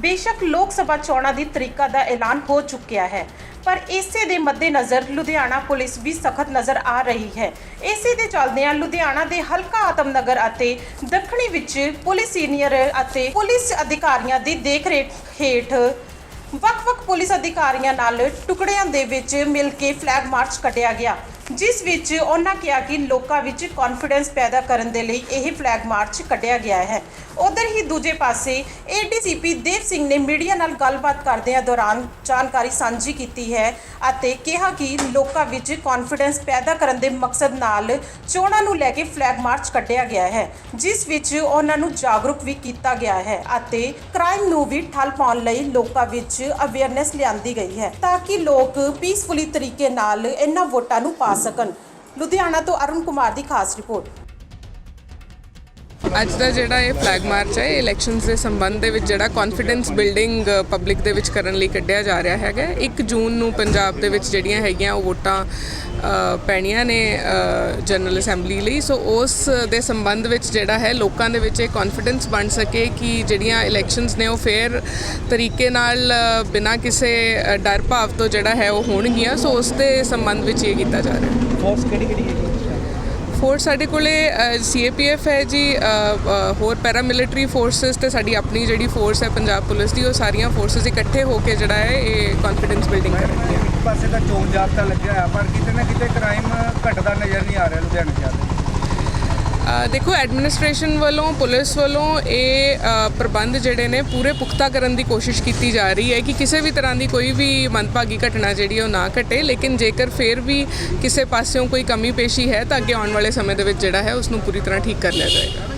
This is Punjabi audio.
ਬੇਸ਼ੱਕ ਲੋਕ ਸਭਾ ਚੋਣਾਂ ਦੀ ਤਰੀਕਾ ਦਾ ਐਲਾਨ ਹੋ ਚੁੱਕਿਆ ਹੈ। ਪਰ ਇਸੇ ਦੇ ਮੱਦੇਨਜ਼ਰ ਲੁਧਿਆਣਾ ਪੁਲਿਸ ਵੀ ਸਖਤ ਨਜ਼ਰ ਆ ਰਹੀ ਹੈ। ਇਸੇ ਦੇ ਚੱਲਦਿਆਂ ਲੁਧਿਆਣਾ ਦੇ ਹਲਕਾ ਆਤਮਨਗਰ ਅਤੇ ਦੱਖਣੀ ਵਿੱਚ ਪੁਲਿਸ ਸੀਨੀਅਰ ਅਤੇ ਪੁਲਿਸ ਅਧਿਕਾਰੀਆਂ ਦੀ ਦੇਖਰੇਖ ਹੇਠ ਵੱਖ-ਵੱਖ ਪੁਲਿਸ ਅਧਿਕਾਰੀਆਂ ਨਾਲ ਟੁਕੜਿਆਂ ਦੇ ਵਿੱਚ ਮਿਲ ਕੇ ਫਲੈਗ ਮਾਰਚ ਕੱਢਿਆ ਗਿਆ, ਜਿਸ ਵਿੱਚ ਉਹਨਾਂ ਕਿਹਾ ਕਿ ਲੋਕਾਂ ਵਿੱਚ ਕੌਨਫੀਡੈਂਸ ਪੈਦਾ ਕਰਨ ਦੇ ਲਈ ਇਹ ਫਲੈਗ ਮਾਰਚ ਕੱਢਿਆ ਗਿਆ ਹੈ। ਉਧਰ ਹੀ ਦੂਜੇ ਪਾਸੇ ਏਡੀਸੀਪੀ ਦੇਵ ਸਿੰਘ ਨੇ ਮੀਡੀਆ ਨਾਲ ਗੱਲਬਾਤ ਕਰਦਿਆਂ ਦੌਰਾਨ ਜਾਣਕਾਰੀ ਸਾਂਝੀ ਕੀਤੀ ਹੈ ਅਤੇ ਕਿਹਾ ਕਿ ਲੋਕਾਂ ਵਿੱਚ ਕੌਨਫੀਡੈਂਸ ਪੈਦਾ ਕਰਨ ਦੇ ਮਕਸਦ ਨਾਲ ਚੋਣਾਂ ਨੂੰ ਲੈ ਕੇ ਫਲੈਗ ਮਾਰਚ ਕੱਢਿਆ ਗਿਆ ਹੈ, ਜਿਸ ਵਿੱਚ ਉਹਨਾਂ ਨੂੰ ਜਾਗਰੂਕ ਵੀ ਕੀਤਾ ਗਿਆ ਹੈ ਅਤੇ ਕ੍ਰਾਈਮ ਨੂੰ ਵੀ ਠੱਲ ਪਾਉਣ ਲਈ ਲੋਕਾਂ ਵਿੱਚ ਅਵੇਅਰਨੈਸ ਲਿਆਂਦੀ ਗਈ ਹੈ ਤਾਂ ਕਿ ਲੋਕ ਪੀਸਫੁਲੀ ਤਰੀਕੇ ਨਾਲ ਇਹਨਾਂ ਵੋਟਾਂ ਨੂੰ ਪਾ ਸਕਣ। ਲੁਧਿਆਣਾ ਤੋਂ ਅਰੁਣ ਕੁਮਾਰ ਦੀ ਖਾਸ ਰਿਪੋਰਟ। ਅੱਜ ਦਾ ਜਿਹੜਾ ਇਹ ਫਲੈਗ ਮਾਰਚ ਹੈ, ਇਹ ਇਲੈਕਸ਼ਨਸ ਦੇ ਸੰਬੰਧ ਦੇ ਵਿੱਚ ਜਿਹੜਾ ਕੌਨਫੀਡੈਂਸ ਬਿਲਡਿੰਗ ਪਬਲਿਕ ਦੇ ਵਿੱਚ ਕਰਨ ਲਈ ਕੱਢਿਆ ਜਾ ਰਿਹਾ ਹੈਗਾ। 1 ਜੂਨ ਨੂੰ ਪੰਜਾਬ ਦੇ ਵਿੱਚ ਜਿਹੜੀਆਂ ਹੈਗੀਆਂ ਉਹ ਵੋਟਾਂ ਪੈਣੀਆਂ ਨੇ ਜਨਰਲ ਅਸੈਂਬਲੀ ਲਈ। ਸੋ ਉਸ ਦੇ ਸੰਬੰਧ ਵਿੱਚ ਜਿਹੜਾ ਹੈ, ਲੋਕਾਂ ਦੇ ਵਿੱਚ ਇਹ ਕੌਨਫੀਡੈਂਸ ਬਣ ਸਕੇ ਕਿ ਜਿਹੜੀਆਂ ਇਲੈਕਸ਼ਨਸ ਨੇ ਉਹ ਫੇਅਰ ਤਰੀਕੇ ਨਾਲ ਬਿਨਾਂ ਕਿਸੇ ਡਰ ਭਾਵ ਤੋਂ ਜਿਹੜਾ ਹੈ ਉਹ ਹੋਣਗੀਆਂ। ਸੋ ਉਸ ਦੇ ਸੰਬੰਧ ਵਿੱਚ ਇਹ ਕੀਤਾ ਜਾ ਰਿਹਾ ਹੈ। ਫੋਰਸ ਕਿਹੜੀ ਕਿਹੜੀ ਹੈਗੀ? ਹੋਰ ਸਾਡੇ ਕੋਲੇ ਸੀਏਪੀਐਫ ਹੈ ਜੀ ਅ, ਅ, ਹੋਰ ਪੈਰਾਮਿਲਟਰੀ ਫੋਰਸਸ ਤੇ ਸਾਡੀ ਆਪਣੀ ਜਿਹੜੀ ਫੋਰਸ ਹੈ ਪੰਜਾਬ ਪੁਲਿਸ ਦੀ ਉਹ ਸਾਰੀਆਂ ਫੋਰਸਸ ਇਕੱਠੇ ਹੋ ਕੇ ਜਿਹੜਾ ਹੈ ਇਹ ਕੌਨਫੀਡੈਂਸ ਬਿਲਡਿੰਗ ਹੈ ਇੱਕ ਪਾਸੇ ਤਾਂ ਚੋਣ ਜਾਬਤਾ ਲੱਗਿਆ ਹੋਇਆ ਪਰ ਕਿਤੇ ਨਾ ਕਿਤੇ ਕ੍ਰਾਈਮ ਘਟਦਾ ਨਜ਼ਰ ਨਹੀਂ ਆ ਰਿਹਾ ਲੁਧਿਆਣੇ ਜ਼ਿਆਦਾ ਦੇਖੋ ਐਡਮਿਨਿਸਟ੍ਰੇਸ਼ਨ ਵੱਲੋਂ, ਪੁਲਿਸ ਵੱਲੋਂ ਇਹ ਪ੍ਰਬੰਧ ਜਿਹੜੇ ਨੇ ਪੂਰੇ ਪੁਖਤਾ ਕਰਨ ਦੀ ਕੋਸ਼ਿਸ਼ ਕੀਤੀ ਜਾ ਰਹੀ ਹੈ ਕਿ ਕਿਸੇ ਵੀ ਤਰ੍ਹਾਂ ਦੀ ਕੋਈ ਵੀ ਮੰਦਭਾਗੀ ਘਟਨਾ ਜਿਹੜੀ ਉਹ ਨਾ ਘਟੇ। ਲੇਕਿਨ ਜੇਕਰ ਫਿਰ ਵੀ ਕਿਸੇ ਪਾਸਿਓਂ ਕੋਈ ਕਮੀ ਪੇਸ਼ੀ ਹੈ ਤਾਂ ਅੱਗੇ ਆਉਣ ਵਾਲੇ ਸਮੇਂ ਦੇ ਵਿੱਚ ਜਿਹੜਾ ਹੈ ਉਸ ਨੂੰ ਪੂਰੀ ਤਰ੍ਹਾਂ ਠੀਕ ਕਰ ਲਿਆ ਜਾਏਗਾ।